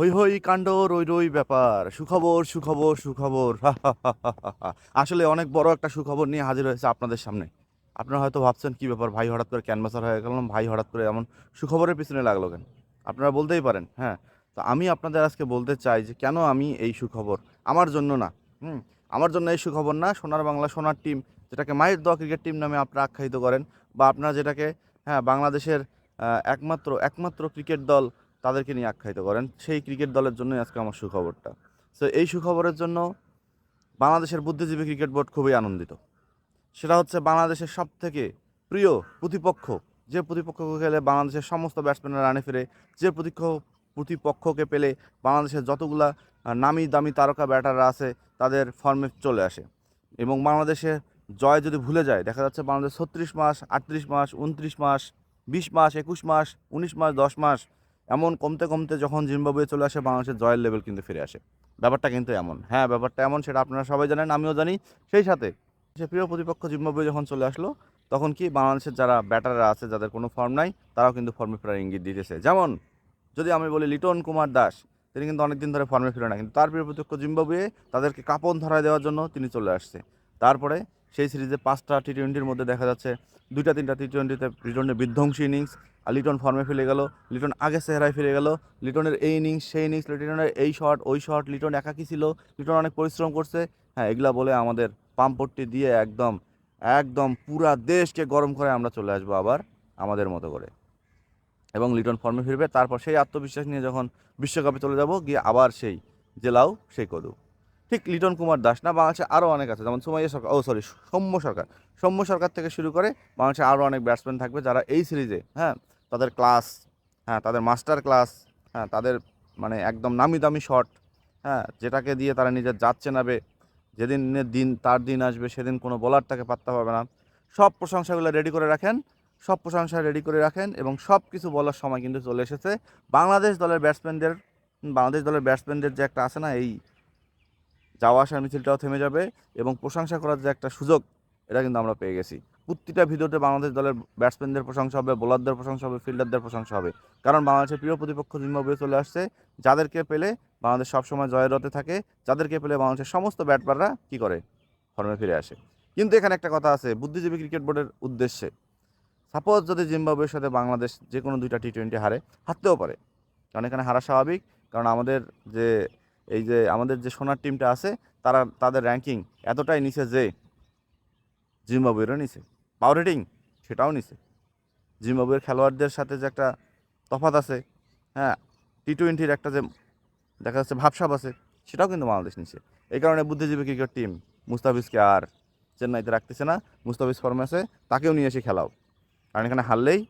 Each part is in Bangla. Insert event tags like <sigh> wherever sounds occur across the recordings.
হই হই কাণ্ড, রই রই ব্যাপার। সুখবর সুখবর সুখবর। আসলে অনেক বড় একটা সুখবর নিয়ে হাজির হয়েছে আপনাদের সামনে। আপনারা হয়তো ভাবছেন, কি ব্যাপার? ভাই হঠাৎ করে ক্যানভাসার হয়ে গেলাম। ভাই হঠাৎ করে এমন সুখবরের পিছনে লাগল কেন? আপনারা বলতেই পারেন হ্যাঁ। তো আমি আপনাদের আজকে বলতে চাই যে, কেন আমি এই সুখবর? আমার জন্য না। হুম? আমার জন্য এই সুখবর না, সোনার বাংলা সোনার টিম, যেটাকে মায়ের দোয়া ক্রিকেট টিম নামে আপনারা আখ্যায়িত করেন, বা আপনারা যেটাকে হ্যাঁ বাংলাদেশের একমাত্র একমাত্র ক্রিকেট দল তাদেরকে নিয়ে আখ্যায়িত করেন। সেই ক্রিকেট দলের জন্যই আজকে আমার সুখবরটা। সো এই সুখবরের জন্য বাংলাদেশের বুদ্ধিজীবী ক্রিকেট বোর্ড খুবই আনন্দিত। সেটা হচ্ছে বাংলাদেশের সব থেকে প্রিয় প্রতিপক্ষ, যে প্রতিপক্ষকে খেলে বাংলাদেশের সমস্ত ব্যাটসম্যানরা রানে ফিরে, যে প্রতিপক্ষ প্রতিপক্ষকে পেলে বাংলাদেশের যতগুলা নামি দামি তারকা ব্যাটাররা আছে, তাদের ফর্মে চলে আসে। এবং বাংলাদেশে জয় যদি ভুলে যায়, দেখা যাচ্ছে বাংলাদেশ ছত্রিশ মাস, আটত্রিশ মাস উনত্রিশ মাস, বিশ মাস, একুশ মাস, উনিশ মাস, দশ মাস এমন কমতে কমতে যখন জিম্বাবুয়ে চলে আসে, বাংলাদেশের জয়ের লেভেল কিন্তু ফিরে আসে। ব্যাপারটা কিন্তু এমন। হ্যাঁ ব্যাপারটা এমন, সেটা আপনারা সবাই জানেন, আমিও জানি। সেই সাথে সে প্রিয় প্রতিপক্ষ জিম্বাবুয়ে যখন চলে আসলো, তখন কি বাংলাদেশের যারা ব্যাটাররা আছে, যাদের কোনো ফর্ম নাই, তারাও কিন্তু ফর্মে ফেরার ইঙ্গিত দিতেছে। যেমন, যদি আমি বলি লিটন কুমার দাস, তিনি কিন্তু অনেকদিন ধরে ফর্মে ফিরে না, কিন্তু তার প্রিয় প্রতিপক্ষ জিম্বাবুয়ে তাদেরকে কাপন ধরায় দেওয়ার জন্য তিনি চলে আসছে। তারপরে সেই সিরিজে পাঁচটা টি টোয়েন্টির মধ্যে দেখা যাচ্ছে, দুইটা তিনটা টি টোয়েন্টিতে লিটনের বিধ্বংসী ইনিংস আর লিটন ফর্মে ফিরে গেল লিটন আগে চেহারায় ফিরে গেল লিটনের এই ইনিংস সেই ইনিংস লিটনের এই শট ওই শট লিটন একাকী ছিল লিটন অনেক পরিশ্রম করছে। হ্যাঁ এগুলা বলে আমাদের পাম্পট্টি দিয়ে একদম একদম পুরা দেশকে গরম করে আমরা চলে আসব আবার আমাদের মতো করে। এবং লিটন ফর্মে ফিরবে, তারপর সেই আত্মবিশ্বাস নিয়ে যখন বিশ্বকাপে চলে যাব, গিয়ে আবার সেই জেলাও সেই কদু ঠিক লিটন কুমার দাস। না, বাংলাদেশে আরও অনেক আছে, যেমন সুমাইয়া সরকার, ও সরি সৌম্য সরকার। সৌম্য সরকার থেকে শুরু করে বাংলাদেশে আরও অনেক ব্যাটসম্যান থাকবে যারা এই সিরিজে হ্যাঁ তাদের ক্লাস হ্যাঁ তাদের মাস্টার ক্লাস হ্যাঁ তাদের মানে একদম নামি দামি শট হ্যাঁ যেটাকে দিয়ে তারা নিজের জাত চেনাবে। যেদিন দিন, তার দিন আসবে, সেদিন কোনো বোলার তাকে পাত্তা পাবে না। সব প্রশংসাগুলো রেডি করে রাখেন, সব প্রশংসা রেডি করে রাখেন এবং সব কিছু বলার সময় কিন্তু চলে এসেছে। বাংলাদেশ দলের ব্যাটসম্যানদের বাংলাদেশ দলের ব্যাটসম্যানদের যে একটা আছে না, এই যাওয়া আসার মিছিলটাও থেমে যাবে এবং প্রশংসা করার যে একটা সুযোগ, এটা কিন্তু আমরা পেয়ে গেছি। প্রতিটা ভিডিওতে বাংলাদেশ দলের ব্যাটসম্যানদের প্রশংসা হবে, বোলারদের প্রশংসা হবে, ফিল্ডারদের প্রশংসা হবে। কারণ বাংলাদেশের প্রিয় প্রতিপক্ষ জিম্বাবুয়ে চলে আসছে। যাদেরকে পেলে বাংলাদেশ সবসময় জয়ের রথে থাকে, যাদেরকে পেলে বাংলাদেশের সমস্ত ব্যাটবাররা কী করে? ফর্মে ফিরে আসে। কিন্তু এখানে একটা কথা আছে, বুদ্ধিজীবী ক্রিকেট বোর্ডের উদ্দেশ্যে। সাপোজ যদি জিম্বাবুয়ের সাথে বাংলাদেশ যে কোনো দুইটা টি টোয়েন্টি হারে, হারতেও পারে। কারণ এখানে হারা স্বাভাবিক। কারণ আমাদের যে এই যে আমাদের যে সোনার টিমটা আছে, তারা, তাদের র্যাঙ্কিং এতটাই নিচে যে জিম্বাবুয়েরও নিচে পাওয়ার রেটিং সেটাও নিচে জিম্বাবুয়ের খেলোয়াড়দের সাথে যে একটা তফাত আছে হ্যাঁ টি টোয়েন্টির একটা যে দেখা যাচ্ছে ভাবসাব আছে, সেটাও কিন্তু বাংলাদেশ নিচে এই কারণে বুদ্ধিজীবী ক্রিকেট টিম মুস্তাফিজকে আর চেন্নাইতে রাখতেছে না। মুস্তাফিজ ফর্মে আছে, তাকেও নিয়ে এসে খেলাও। কারণ এখানে হারলেই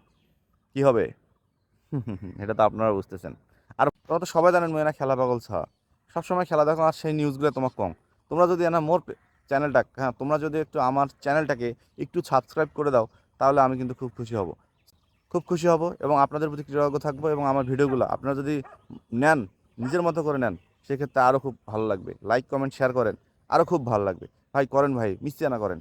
কী হবে? <laughs> এটা তো আপনারা বুঝতেছেন। আর তো সবাই জানেন মেয়েরা খেলা পাগল ছাড়া সবসময় খেলা দেখো আর সেই নিউজগুলো তোমার কম। তোমরা যদি না মোর চ্যানেলটা হ্যাঁ তোমরা যদি একটু আমার চ্যানেলটাকে একটু সাবস্ক্রাইব করে দাও, তাহলে আমি কিন্তু খুব খুশি হব। খুব খুশি হব এবং আপনাদের প্রতি কৃতজ্ঞ থাকব এবং আমার ভিডিওগুলো আপনারা যদি নেন, নিজের মতো করে নেন, সেক্ষেত্রে আরও খুব ভালো লাগবে। লাইক কমেন্ট শেয়ার করেন। আরও খুব ভালো লাগবে। ভাই, করেন ভাই মিস্তি না করেন।